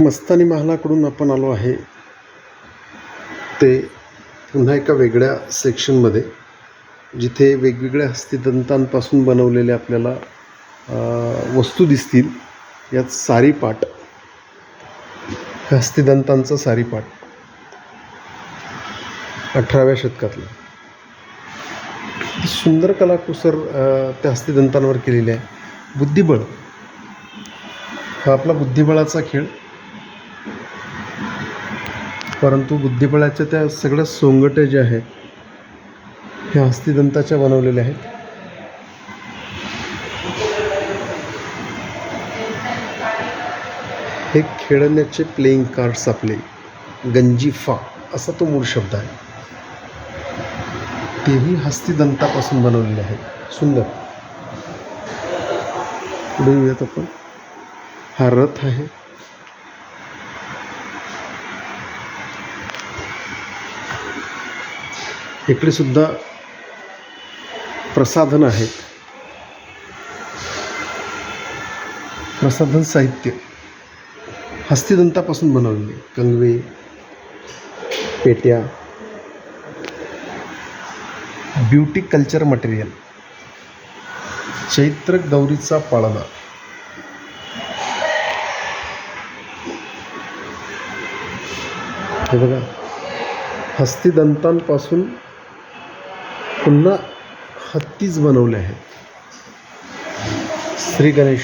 मस्तानी महालाकडून आपण आलो आहे. ते पुन्हा एका वेगळ्या सेक्शनमध्ये जिथे वेगवेगळ्या हस्तिदंतांपासून बनवलेल्या आपल्याला वस्तू दिसतील. यात सारीपाट हस्तिदंतांचा सारीपाट अठराव्या शतकातला. सुंदर कलाकुसर त्या हस्तिदंतांवर केलेली आहे. बुद्धिबळ. हा आपला बुद्धिबळाचा खेळ. परंतु बुद्धिबळाच्या त्या सगळ्या सोंगट्या ज्या आहेत ह्या हस्तिदंताच्या बनवलेल्या आहेत. हे खेळण्याचे प्लेईंग कार्ड्स आपले गंजीफा असा तो मूळ शब्द आहे. तेही हस्तिदंतापासून बनवलेले आहेत. सुंदर. पुढे येऊयात आपण. हा रथ आहे. इकडे सुद्धा प्रसाधन आहेत. प्रसाधन साहित्य. हस्तिदंतापासून बनवलेले. कंगवे पेट्या. Beauty culture material. चैत्र गौरीचा पाळणा. हे बघा. हस्तिदंतांपासून पुन्हा हत्तीच बनवले आहेत श्री गणेश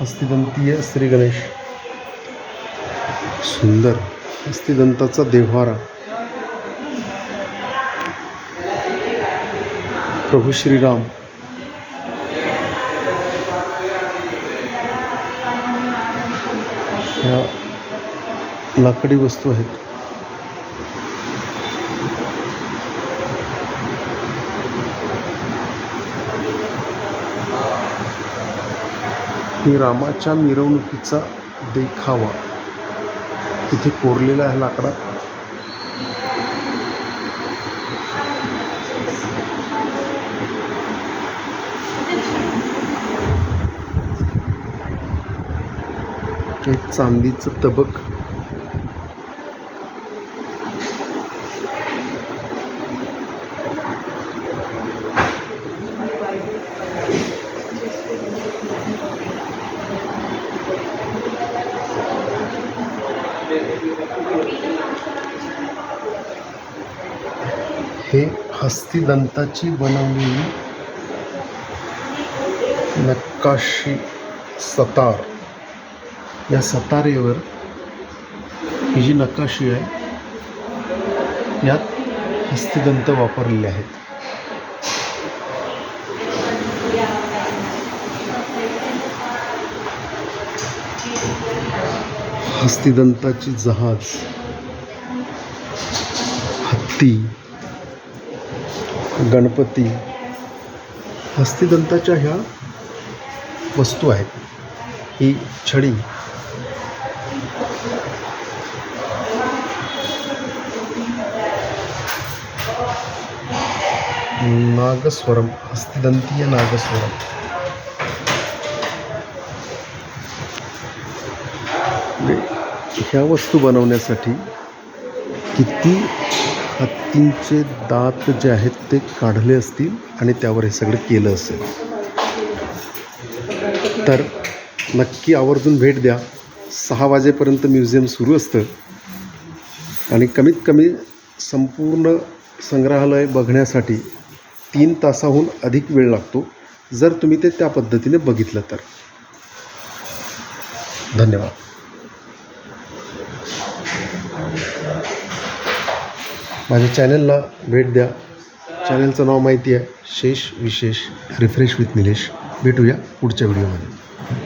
हस्तिदंतीय श्री गणेश. सुंदर हस्तिदंताचा देव्हारा. प्रभू श्रीराम. ह्या लाकडी वस्तू आहेत. श्रीरामाच्या रामाच्या मिरवणुकीचा देखावा तिथे कोरलेला आहे लाकडात एक चांदीचं तबक हे हस्तिदंताची बनवलेली नक्काशी सतार. या सतारेवर ही जी नकाशी आहे यात हस्तिदंत वापरलेले आहेत. हस्तिदंताची जहाज हत्ती गणपती हस्तिदंताच्या ह्या वस्तू आहेत. ही छडी. नागस्वरम हस्तिदंतीय नागस्वरम. म्हणजे ह्या वस्तू बनवण्यासाठी किती हत्तींचे दात जे आहेत ते काढले असतील आणि त्यावर हे सगळं केलं असेल. तर नक्की आवर्जून भेट द्या. सहा वाजेपर्यंत म्युझियम सुरू असतं. आणि कमीत कमी संपूर्ण संग्रहालय बघण्यासाठी तीन तासाहून अधिक वेळ लागतो जर तुम्ही ते त्या पद्धतीने बघितलं तर. धन्यवाद. माझ्या चॅनलला भेट द्या. चॅनलचं नाव माहिती आहे. शेष विशेष. रिफ्रेश विथ निलेश भेटूया पुढच्या व्हिडिओमध्ये